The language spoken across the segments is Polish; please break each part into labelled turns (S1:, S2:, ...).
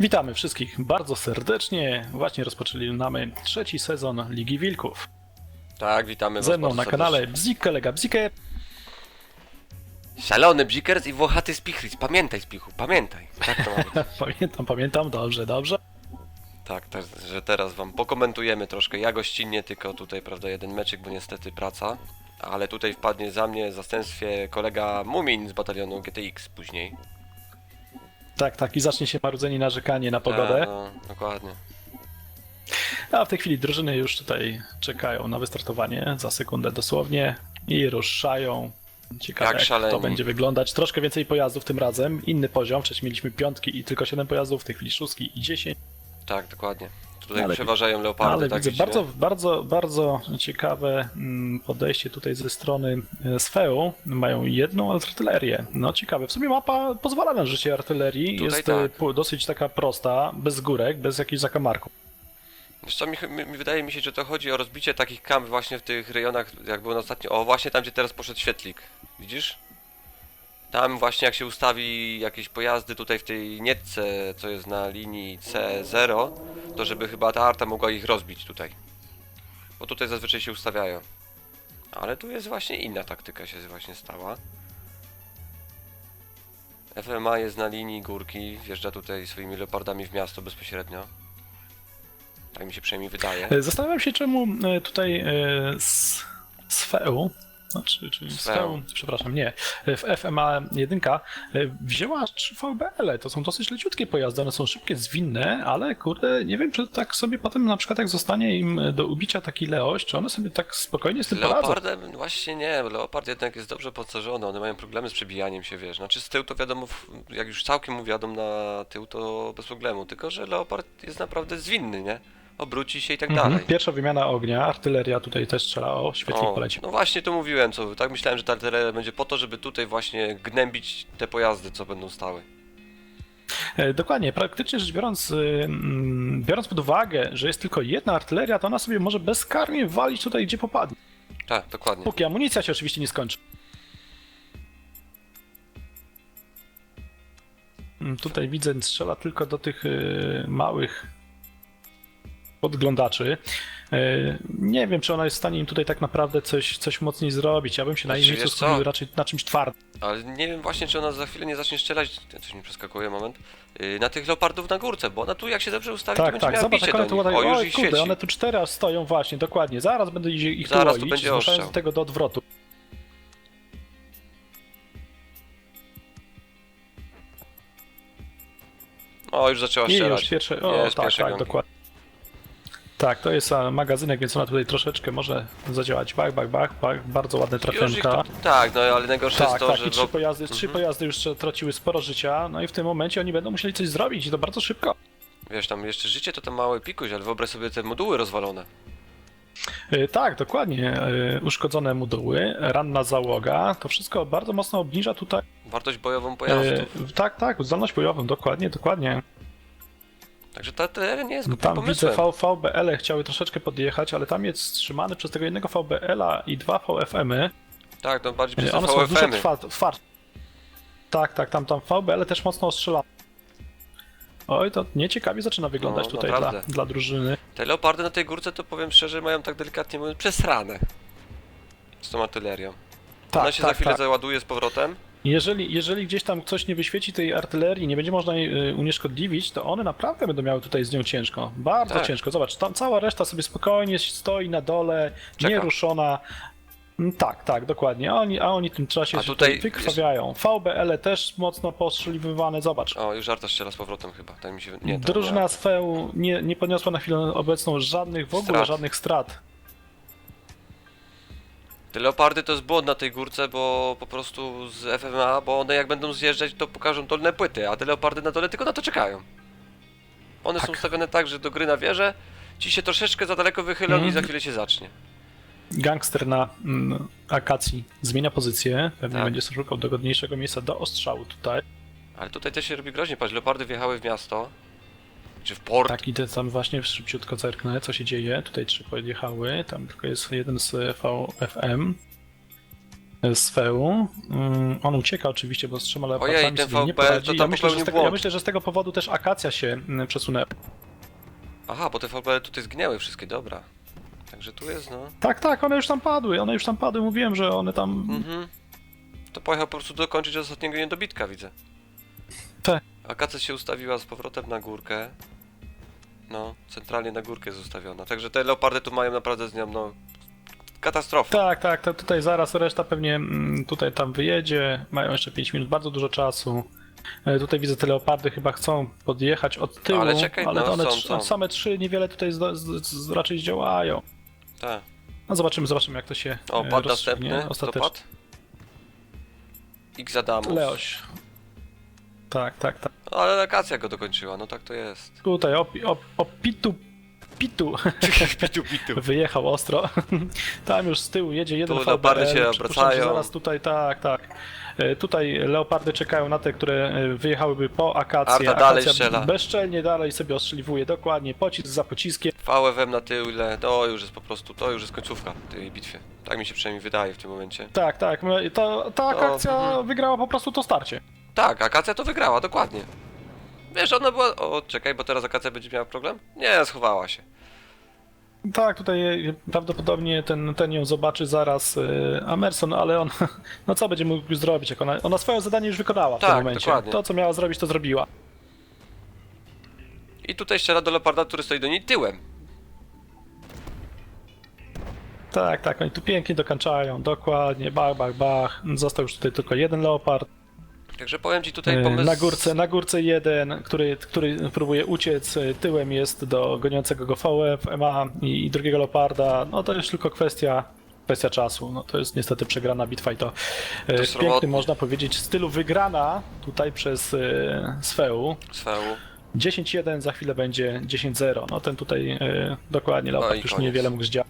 S1: Witamy wszystkich bardzo serdecznie. Właśnie rozpoczynamy trzeci sezon Ligi Wilków.
S2: Tak, witamy
S1: Ze
S2: was
S1: mną
S2: bardzo
S1: na
S2: serdecznie.
S1: kanale Bzik, kolega Bziker.
S2: Szalony Bzikers i włochaty Spichris. Pamiętaj, Spichu, pamiętaj. Tak to ma być.
S1: Pamiętam, pamiętam, dobrze, dobrze.
S2: tak, tak, że teraz wam pokomentujemy troszkę. Ja gościnnie tylko tutaj, prawda, jeden meczyk, bo niestety praca. Ale tutaj wpadnie za mnie w zastępstwie kolega Mumin z batalionu GTX później.
S1: Tak, tak, i zacznie się marudzenie narzekanie na pogodę.
S2: No, dokładnie.
S1: A w tej chwili drużyny już tutaj czekają na wystartowanie za sekundę dosłownie i ruszają. Ciekawe,
S2: Jak
S1: jak,
S2: szaleni.
S1: to będzie wyglądać. Troszkę więcej pojazdów tym razem, inny poziom. Wcześniej mieliśmy piątki i tylko 7 pojazdów, w tej chwili szóstki i 10.
S2: Tak, dokładnie. Tutaj
S1: Ale-
S2: przeważają leopardy,
S1: Ale
S2: tak
S1: widzę bardzo, bardzo, bardzo ciekawe mm, podejście tutaj ze strony e, Sfeu. Mają jedną artylerię. No ciekawe. W sumie mapa pozwala na życie artylerii.
S2: Tutaj
S1: Jest e,
S2: tak.
S1: dosyć taka prosta, bez górek, bez jakichś zakamarków.
S2: Wiesz co, mi, mi, mi wydaje mi się, że to chodzi o rozbicie takich kamp właśnie w tych rejonach, jak było na ostatnio. O, właśnie tam, gdzie teraz poszedł świetlik. Widzisz? Tam właśnie jak się ustawi jakieś pojazdy tutaj w tej nietce, co jest na linii C0, to żeby chyba ta arta mogła ich rozbić tutaj. Bo tutaj zazwyczaj się ustawiają. Ale tu jest właśnie inna taktyka się właśnie stała. FMA jest na linii górki, wjeżdża tutaj swoimi leopardami w miasto bezpośrednio. Tak mi się przynajmniej wydaje.
S1: Zastanawiam się, czemu e, tutaj e, s- Sfeu, znaczy, czyli przepraszam, nie, e, w FMA 1 e, wzięła 3 VBL. To są dosyć leciutkie pojazdy, one są szybkie, zwinne, ale kurde, nie wiem, czy tak sobie potem na przykład jak zostanie im do ubicia taki Leoś, czy one sobie tak spokojnie z tym poradzą.
S2: Leopardem właśnie nie, Leopard jednak jest dobrze podsażony, one mają problemy z przebijaniem się, wiesz. Znaczy z tyłu to wiadomo, jak już całkiem mu na tył, to bez problemu. Tylko, że Leopard jest naprawdę zwinny, nie? Obróci się i tak
S1: Mhm.
S2: dalej.
S1: Pierwsza wymiana ognia, artyleria tutaj też strzela, o, świetlik
S2: O,
S1: poleci.
S2: no właśnie to mówiłem, co tak myślałem, że ta artyleria będzie po to, żeby tutaj właśnie gnębić te pojazdy, co będą stały.
S1: E, Dokładnie, praktycznie rzecz biorąc, y, mm, biorąc pod uwagę, że jest tylko jedna artyleria, to ona sobie może bezkarnie walić tutaj, gdzie popadnie.
S2: Tak, dokładnie.
S1: Póki amunicja się oczywiście nie skończy. Mm, Tutaj widzę, strzela tylko do tych y, małych podglądaczy. Y, nie wiem, czy ona jest w stanie im tutaj tak naprawdę coś, coś mocniej zrobić. Ja bym się na jej
S2: Znaczy,
S1: miejscu
S2: wiesz co?
S1: skupił raczej na czymś twardym.
S2: Ale nie wiem właśnie, czy ona za chwilę nie zacznie strzelać, coś mi przeskakuje moment, yy, na tych leopardów na górce, bo ona tu jak się dobrze ustawi, to
S1: Tak,
S2: będzie
S1: tak,
S2: miała
S1: zobacz,
S2: bicie
S1: one tu.
S2: O, już ich
S1: kurde,
S2: świeci.
S1: one tu cztery aż stoją właśnie, dokładnie. Zaraz będę ich, ich
S2: Zaraz tu będzie
S1: zmuszając do tego do odwrotu.
S2: O, już zaczęła strzelać.
S1: już pierwsze, o
S2: Jest
S1: tak, tak,
S2: gąki.
S1: dokładnie. Tak, to jest a, magazynek, więc ona tutaj troszeczkę może zadziałać. Bach, bach, bach, bach. bardzo ładne
S2: Już ich tak, no ale najgorsze
S1: Tak,
S2: jest to,
S1: tak,
S2: że
S1: i trzy
S2: lo-
S1: pojazdy, trzy
S2: Mhm.
S1: pojazdy już traciły sporo życia, no i w tym momencie oni będą musieli coś zrobić i to bardzo szybko.
S2: wiesz, tam jeszcze życie to tam mały pikuś, ale wyobraź sobie te moduły rozwalone.
S1: E, Tak, dokładnie. e, Uszkodzone moduły, ranna załoga, to wszystko bardzo mocno obniża tutaj.
S2: Wartość bojową
S1: E,
S2: pojazdów.
S1: tak, tak, zdolność bojową, dokładnie, dokładnie.
S2: Także ta teren nie jest głupim
S1: Tam widzę
S2: pomysłem.
S1: V- VBL chciały troszeczkę podjechać, ale tam jest wstrzymany przez tego jednego VBL-a i dwa VFM-y.
S2: Tak, no bardziej przez
S1: E, One są trwa- twardsze. Tak, tak, tam, tam VBL też mocno ostrzela. Oj, to nieciekawie zaczyna wyglądać
S2: No,
S1: tutaj dla, dla drużyny.
S2: Te leopardy na tej górce to powiem szczerze, mają tak delikatnie mówiąc przesrane. Z tą artylerią.
S1: Tak,
S2: Ona się
S1: tak,
S2: za chwilę
S1: tak.
S2: załaduje z powrotem.
S1: Jeżeli, jeżeli gdzieś tam coś nie wyświeci tej artylerii, nie będzie można jej y, unieszkodliwić, to one naprawdę będą miały tutaj z nią ciężko. Bardzo
S2: Tak.
S1: ciężko. Zobacz, tam cała reszta sobie spokojnie stoi na dole,
S2: Czeka.
S1: nieruszona. Mm, Tak, tak, dokładnie. A oni, a oni w tym czasie
S2: A
S1: się
S2: tutaj
S1: tutaj wykrwawiają. VBL też mocno postrzeliwywane, zobacz.
S2: O, już Arta strzela z powrotem chyba. Tak mi się... Nie,
S1: Drużyna
S2: nie.
S1: z FEU nie, nie poniosła na chwilę obecną żadnych, w ogóle
S2: Strat.
S1: żadnych strat.
S2: Te leopardy to jest błąd na tej górce, bo po prostu z FMA, bo one jak będą zjeżdżać, to pokażą dolne płyty, a te leopardy na dole tylko na to czekają. One są
S1: Tak.
S2: ustawione tak, że do gry na wieżę ci się troszeczkę za daleko wychylą
S1: Mhm.
S2: i za chwilę się zacznie.
S1: Gangster na mm, akacji zmienia pozycję, pewnie
S2: Tak.
S1: będzie szukał dogodniejszego miejsca do ostrzału tutaj.
S2: Ale tutaj też się robi groźnie, patrz, leopardy wjechały w miasto, czy w port,
S1: Tak, idę tam właśnie szybciutko zerknę, co się dzieje. Tutaj trzy podjechały, tam tylko jest jeden z VFM. z Feu. Mm, On ucieka oczywiście, bo z trzema leopardami
S2: ten
S1: sobie nie
S2: VBL to
S1: poradzi.
S2: tam
S1: Ja myślę, że z tego, ja myślę, że z tego powodu też akacja się mm, przesunęła.
S2: Aha, bo te VBL tutaj zginęły wszystkie, dobra. Także tu jest, no.
S1: Tak, tak, one już tam padły, one już tam padły, mówiłem, że one tam...
S2: Mhm. To pojechał po prostu dokończyć ostatniego niedobitka, widzę.
S1: Tak.
S2: Akacja się ustawiła z powrotem na górkę. No, centralnie na górkę jest ustawiona. Także te leopardy tu mają naprawdę z nią, no... Katastrofa.
S1: Tak, tak, to tutaj zaraz reszta pewnie mm, tutaj tam wyjedzie, mają jeszcze 5 minut, bardzo dużo czasu. E, Tutaj widzę te leopardy chyba chcą podjechać od tyłu,
S2: Ale czekaj,
S1: ale
S2: no,
S1: one
S2: są,
S1: trz-
S2: są.
S1: same trzy niewiele tutaj z, z, z, raczej zdziałają.
S2: Tak.
S1: No zobaczymy, zobaczymy jak to się
S2: O,
S1: e,
S2: pad
S1: rozstrzygnie
S2: następny.
S1: Ostatecznie.
S2: X Adamus.
S1: Leoś. Tak, tak, tak.
S2: No, ale akacja go dokończyła, no tak to jest.
S1: Tutaj o, o, o pitu, pitu
S2: pitu, pitu.
S1: wyjechał ostro. Tam już z tyłu jedzie jeden
S2: Tu
S1: VBL.
S2: leopardy się
S1: Przypuszczam, że
S2: obracają.
S1: Zaraz tutaj, tak, tak. E, Tutaj leopardy czekają na te, które e, wyjechałyby po akację.
S2: Arta dalej
S1: Akacja
S2: strzela.
S1: bezczelnie dalej sobie ostrzeliwuje, dokładnie, pocisk za pociskiem.
S2: VFM na tyle, to już jest po prostu, to już jest końcówka tej bitwie. Tak mi się przynajmniej wydaje w tym momencie.
S1: Tak, tak, to, ta
S2: To,
S1: akcja
S2: mhm.
S1: wygrała po prostu to starcie.
S2: Tak, akacja to wygrała, dokładnie. Wiesz, ona była... O, czekaj, bo teraz akacja będzie miała problem? Nie, schowała się.
S1: Tak, tutaj e, prawdopodobnie ten, ten ją zobaczy zaraz e, Amerson, ale on, no co będzie mógł zrobić, jak ona, ona swoje zadanie już wykonała w
S2: Tak,
S1: tym momencie.
S2: dokładnie.
S1: To, co miała zrobić, to zrobiła.
S2: I tutaj strzela do leoparda, który stoi do niej tyłem.
S1: Tak, tak, oni tu pięknie dokańczają, dokładnie, bach, bach, bach. Został już tutaj tylko jeden leopard.
S2: Także powiem ci tutaj
S1: E,
S2: pomysł...
S1: Na górce, na górce jeden, który, który próbuje uciec, e, tyłem jest do goniącego go VFMA i, i drugiego leoparda. No to już tylko kwestia, kwestia czasu. No to jest niestety przegrana bitwa i to, e,
S2: To
S1: piękny można powiedzieć stylu wygrana tutaj przez e, Sweu.
S2: Sweu.
S1: 10-1, za chwilę będzie 10-0. No ten tutaj e, dokładnie leopard
S2: No
S1: już niewiele mógł zdziałać.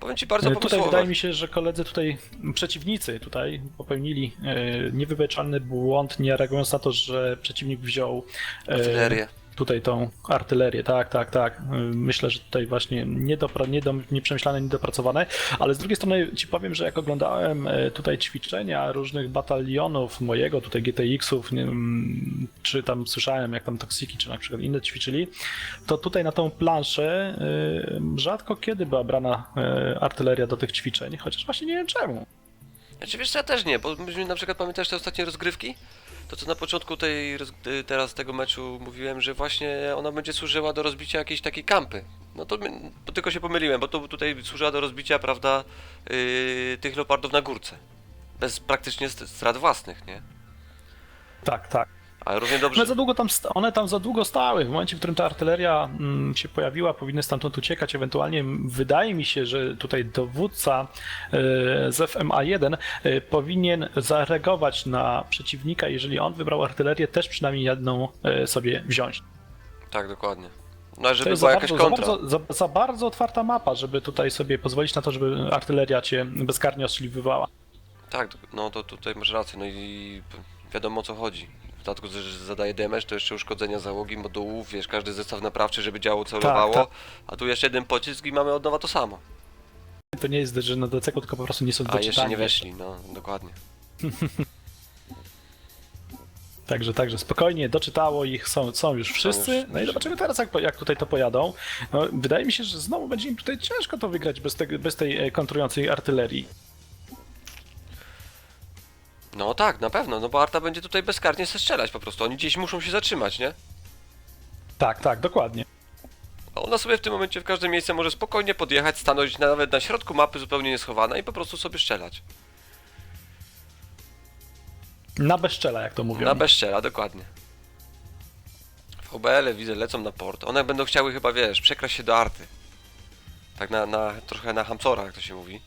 S2: Powiem ci bardzo
S1: E, Tutaj
S2: pomysłowo.
S1: wydaje mi się, że koledzy tutaj, przeciwnicy tutaj popełnili e, niewybeczalny błąd, nie reagując na to, że przeciwnik wziął e,
S2: Artylerię.
S1: Tutaj tą artylerię, tak, tak, tak. E, Myślę, że tutaj właśnie niedopra, niedom, nieprzemyślane, niedopracowane, ale z drugiej strony ci powiem, że jak oglądałem e, tutaj ćwiczenia różnych batalionów mojego, tutaj GTX-ów, wiem, czy tam słyszałem, jak tam Toksiki, czy na przykład inne ćwiczyli, to tutaj na tą planszę e, rzadko kiedy była brana artyleria do tych ćwiczeń, chociaż właśnie nie wiem czemu.
S2: Znaczy wiesz, ja też nie, bo myśmy na przykład pamiętasz te ostatnie rozgrywki? To co na początku tej, y, teraz tego meczu mówiłem, że właśnie ona będzie służyła do rozbicia jakiejś takiej kampy. No to, to tylko się pomyliłem, bo to tutaj służyła do rozbicia, prawda, yy, tych leopardów na górce. Bez praktycznie st- strat własnych, nie?
S1: Tak, tak.
S2: Ale równie dobrze...
S1: One za długo tam, one tam za długo stały. W momencie, w którym ta artyleria mm, się pojawiła, powinny stamtąd uciekać. Ewentualnie wydaje mi się, że tutaj dowódca e, z FMA1 e, powinien zareagować na przeciwnika, jeżeli on wybrał artylerię, też przynajmniej jedną e, sobie wziąć.
S2: Tak, dokładnie. No, żeby była
S1: za
S2: jakaś
S1: bardzo, za,
S2: kontra.
S1: bardzo, za, za bardzo otwarta mapa, żeby tutaj sobie pozwolić na to, żeby artyleria cię bezkarnie ostrzeliwywała.
S2: Tak, no to tutaj masz rację, no i wiadomo o co chodzi. W dodatku, że zadaje damage, to jeszcze uszkodzenia załogi, modułów, wiesz, każdy zestaw naprawczy, żeby działo celowało,
S1: tak.
S2: a tu jeszcze jeden pocisk i mamy od nowa to samo.
S1: To nie jest, że na DC, tylko po prostu nie są
S2: A jeszcze nie weszli, no dokładnie.
S1: Także, także spokojnie, doczytało ich, są, są już wszyscy.
S2: już
S1: No i zobaczymy teraz, jak, jak tutaj to pojadą. No, wydaje mi się, że znowu będzie im tutaj ciężko to wygrać bez, tego, bez tej e, kontrującej artylerii.
S2: No tak, na pewno, no bo Arta będzie tutaj bezkarnie strzelać po prostu, oni gdzieś muszą się zatrzymać, nie?
S1: Tak, tak, dokładnie.
S2: A ona sobie w tym momencie w każde miejsce może spokojnie podjechać, stanąć nawet na środku mapy zupełnie nieschowana i po prostu sobie strzelać.
S1: Na bezczela, jak to mówią.
S2: Na bezczela, dokładnie. VBL-y widzę lecą na port. One będą chciały chyba, wiesz, przekraść się do Arty. Tak na, na trochę na hamcora, jak to się mówi.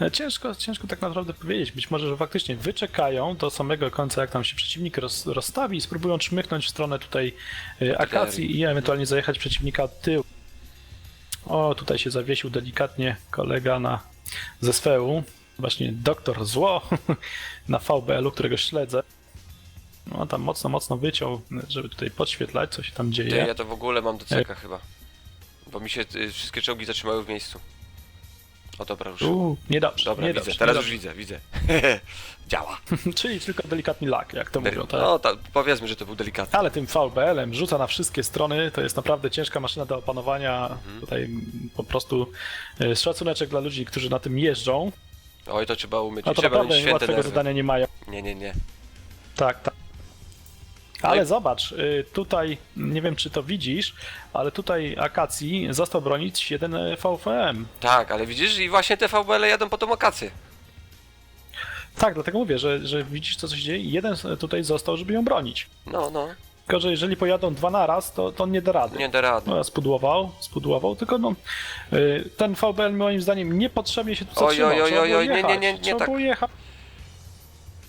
S1: E, Ciężko, ciężko tak naprawdę powiedzieć. Być może, że faktycznie wyczekają do samego końca, jak tam się przeciwnik roz, rozstawi i spróbują czmychnąć w stronę tutaj e, akacji i ewentualnie zajechać przeciwnika od tyłu. O, tutaj się zawiesił delikatnie kolega na ze sweu. Właśnie doktor zło na VBL-u, którego śledzę. No tam mocno, mocno wyciął, żeby tutaj podświetlać, co się tam
S2: Ty,
S1: dzieje.
S2: ja to w ogóle mam do ceka chyba. Bo mi się y, wszystkie czołgi zatrzymały w miejscu. O dobra, już.
S1: Uuu, niedobrze,
S2: Dobra,
S1: niedobrze,
S2: widzę, teraz już widzę, widzę. Działa.
S1: Czyli tylko delikatny lak, jak to mówią, tak?
S2: No, ta, powiedzmy, że to był delikatny.
S1: Ale tym VBL-em rzuca na wszystkie strony, to jest naprawdę ciężka maszyna do opanowania.
S2: Mhm.
S1: Tutaj po prostu e, szacuneczek dla ludzi, którzy na tym jeżdżą.
S2: Oj, to trzeba umieć.
S1: No to
S2: trzeba
S1: naprawdę łatwego
S2: nerwy.
S1: zadania nie mają.
S2: Nie, nie, nie.
S1: Tak, tak. Ale zobacz, y, tutaj, nie wiem czy to widzisz, ale tutaj Akacji został bronić jeden e, VFM.
S2: Tak, ale widzisz, i właśnie te VBL jadą po tą akację.
S1: Tak, dlatego mówię, że, że widzisz co się dzieje. Jeden tutaj został, żeby ją bronić.
S2: No, no,
S1: Tylko, że jeżeli pojadą dwa naraz, to, to on nie da rady.
S2: nie da rady.
S1: No, spudłował, spudłował, tylko no, y, ten VBL moim zdaniem niepotrzebnie się tu
S2: Oj,
S1: zatrzymał.
S2: oj, oj, oj,
S1: było
S2: oj, nie, nie, nie, nie
S1: trzeba
S2: tak.
S1: było jechać.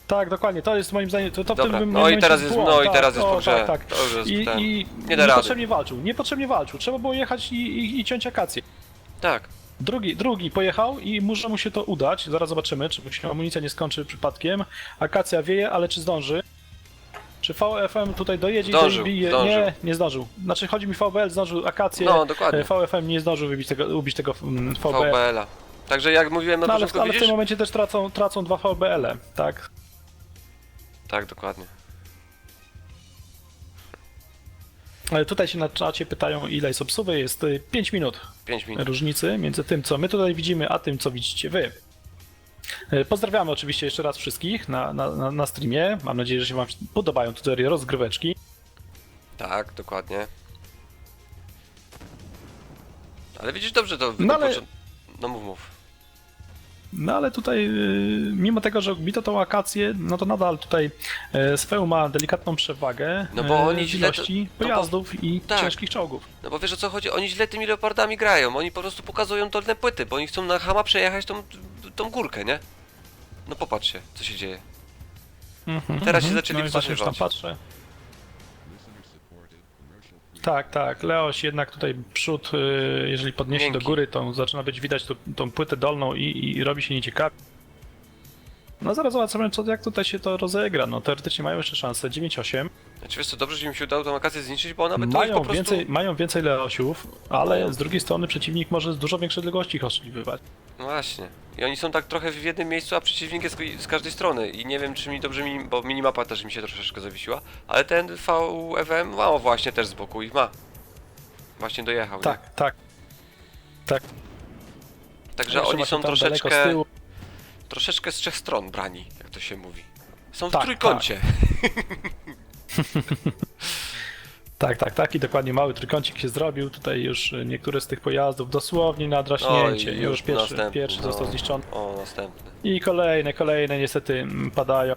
S1: Tak, dokładnie, to jest moim zdaniem, to, to w
S2: Dobra,
S1: tym
S2: no i
S1: momencie
S2: teraz jest- no i
S1: tak,
S2: teraz jest po grze.
S1: Tak, tak.
S2: To już jest
S1: I,
S2: ten-
S1: i
S2: nie da rady.
S1: niepotrzebnie walczył, niepotrzebnie walczył, trzeba było jechać i, i, i ciąć akację.
S2: Tak.
S1: Drugi, drugi pojechał i może mu się to udać, zaraz zobaczymy, czy mu się amunicja nie skończy przypadkiem. Akacja wieje, ale czy zdąży? Czy VFM tutaj dojedzie
S2: Zdążył,
S1: i bije?
S2: zdążył.
S1: Nie, nie zdążył. Znaczy chodzi mi VBL, zdążył akację.
S2: No, dokładnie.
S1: E, VFM nie zdążył wybić tego, ubić tego mm, VBL.
S2: VBL-a. Także jak mówiłem na
S1: No, ale,
S2: początku,
S1: ale w
S2: widzisz?
S1: tym momencie też tracą, tracą dwa VBL-e, tak?
S2: Tak, dokładnie.
S1: Ale tutaj się na czacie pytają, ile jest obsuwy. Jest 5 minut
S2: 5 minut.
S1: różnicy między tym, co my tutaj widzimy, a tym, co widzicie wy. E, Pozdrawiamy oczywiście jeszcze raz wszystkich na, na, na, streamie. Mam nadzieję, że się Wam podobają tutoriale rozgryweczki.
S2: Tak, dokładnie. Ale widzisz, dobrze to...
S1: No ale-
S2: No mów, mów.
S1: No ale tutaj, e, mimo tego, że bito tą akację, no to nadal tutaj e, Sweu ma delikatną przewagę
S2: No bo
S1: e,
S2: oni
S1: w
S2: źle to-
S1: ilości
S2: no bo-
S1: pojazdów i
S2: tak.
S1: ciężkich czołgów.
S2: No bo wiesz o co chodzi? Oni źle tymi leopardami grają. Oni po prostu pokazują dolne płyty, bo oni chcą na hama przejechać tą, tą górkę, nie? No popatrz się, co się dzieje.
S1: Mhm,
S2: Teraz się
S1: mhm.
S2: zaczęli
S1: no już tam patrzę. Tak, tak. Leoś jednak tutaj przód, y, jeżeli podniesie
S2: Miękki.
S1: do góry, to zaczyna być widać tą, tą płytę dolną i, i, i robi się nieciekawie. No zaraz zobaczymy, co, jak tutaj się to rozegra. No teoretycznie mają jeszcze szansę. 9-8.
S2: Znaczy wiesz co, dobrze, że im się udało tą akację zniszczyć, bo ona by to ich
S1: Mają
S2: po prostu...
S1: więcej, mają więcej Leosiów, ale z drugiej strony przeciwnik może z dużo większej odległości ich oszczeliwywać.
S2: No właśnie. I oni są tak trochę w jednym miejscu, a przeciwnik jest z każdej strony. I nie wiem, czy mi dobrze, bo minimapa też mi się troszeczkę zawiesiła, ale ten VFM ma właśnie też z boku i ma. Właśnie dojechał.
S1: Tak, tak. Tak.
S2: Także oni są
S1: daleko z
S2: troszeczkę,
S1: tyłu.
S2: Troszeczkę z trzech stron brani, jak to się mówi. Są w
S1: Tak,
S2: trójkącie.
S1: Tak, tak, tak i dokładnie mały trójkącik się zrobił. Tutaj już niektóre z tych pojazdów dosłownie na draśnięcie. Już
S2: już
S1: pierwszy,
S2: następny,
S1: pierwszy
S2: no.
S1: został zniszczony.
S2: O, następny.
S1: I kolejne, kolejne niestety padają.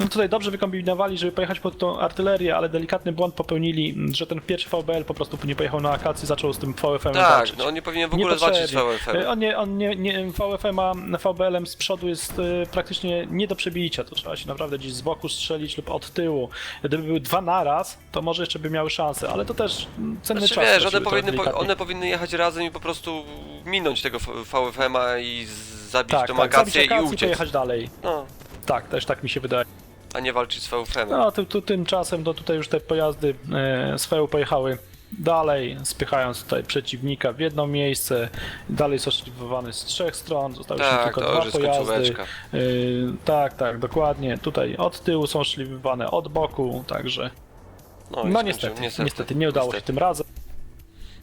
S1: No tutaj dobrze wykombinowali, żeby pojechać pod tą artylerię, ale delikatny błąd popełnili, mm, że ten pierwszy VBL po prostu nie pojechał na akację, zaczął z tym VFM
S2: Tak,
S1: walczyć.
S2: no on nie powinien w ogóle walczyć z VFM.
S1: Y, On nie, on nie, nie VFM a VBL-em z przodu jest y, praktycznie nie do przebicia, to trzeba się naprawdę gdzieś z boku strzelić lub od tyłu. Gdyby były dwa naraz, to może jeszcze by miały szansę, ale to też mm, cenny
S2: Znaczy
S1: czas.
S2: wiesz, one powinny, po, one powinny jechać razem i po prostu minąć tego VFM-a i zabić
S1: tak,
S2: tą
S1: tak,
S2: akację i uciec.
S1: pojechać dalej.
S2: No,
S1: Tak, też tak mi się wydaje.
S2: A nie walczyć z VFM-em.
S1: No, ty, tu, tymczasem to tutaj już te pojazdy e, z FEU pojechały dalej, spychając tutaj przeciwnika w jedno miejsce. Dalej jest oszczeliwowany z trzech stron, zostały
S2: tak,
S1: tylko
S2: to już
S1: dwa
S2: jest
S1: pojazdy.
S2: końcóweczka.
S1: E, tak, tak, dokładnie. Tutaj od tyłu są oszczeliwywane, od boku, także.
S2: No,
S1: No,
S2: i
S1: niestety,
S2: niestety,
S1: niestety, nie udało się tym razem.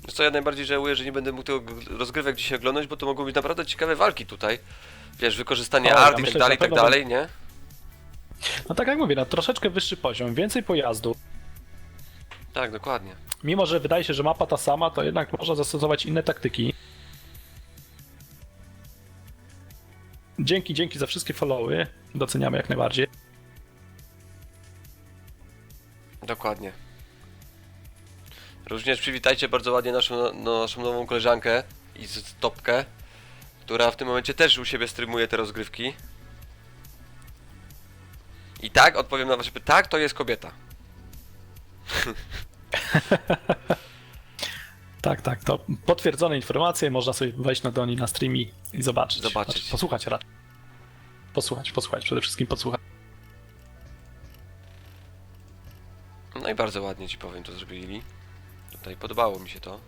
S2: Wiesz co, ja najbardziej żałuję, że nie będę mógł tego g- rozgrywek dzisiaj oglądać, bo to mogą być naprawdę ciekawe walki tutaj. Wiesz, wykorzystanie
S1: O, ja
S2: art i
S1: myślę,
S2: tak
S1: że
S2: dalej, i
S1: na
S2: tak
S1: pewno
S2: dalej, nie?
S1: No tak jak mówię, na troszeczkę wyższy poziom, więcej pojazdów.
S2: Tak, dokładnie.
S1: Mimo, że wydaje się, że mapa ta sama, to jednak można zastosować inne taktyki. Dzięki, dzięki za wszystkie followy. Doceniamy jak najbardziej.
S2: Dokładnie. Również przywitajcie bardzo ładnie naszą, no, naszą nową koleżankę i z Topkę, która w tym momencie też u siebie streamuje te rozgrywki. I tak, odpowiem na wasze pytanie, tak, to jest kobieta.
S1: Tak, tak, to potwierdzone informacje, można sobie wejść na doni na streami i zobaczyć.
S2: Zobaczyć.
S1: Znaczy, posłuchać raczej. Posłuchać, posłuchać, przede wszystkim posłuchać.
S2: No i bardzo ładnie ci powiem to zrobili. Tutaj podobało mi się to.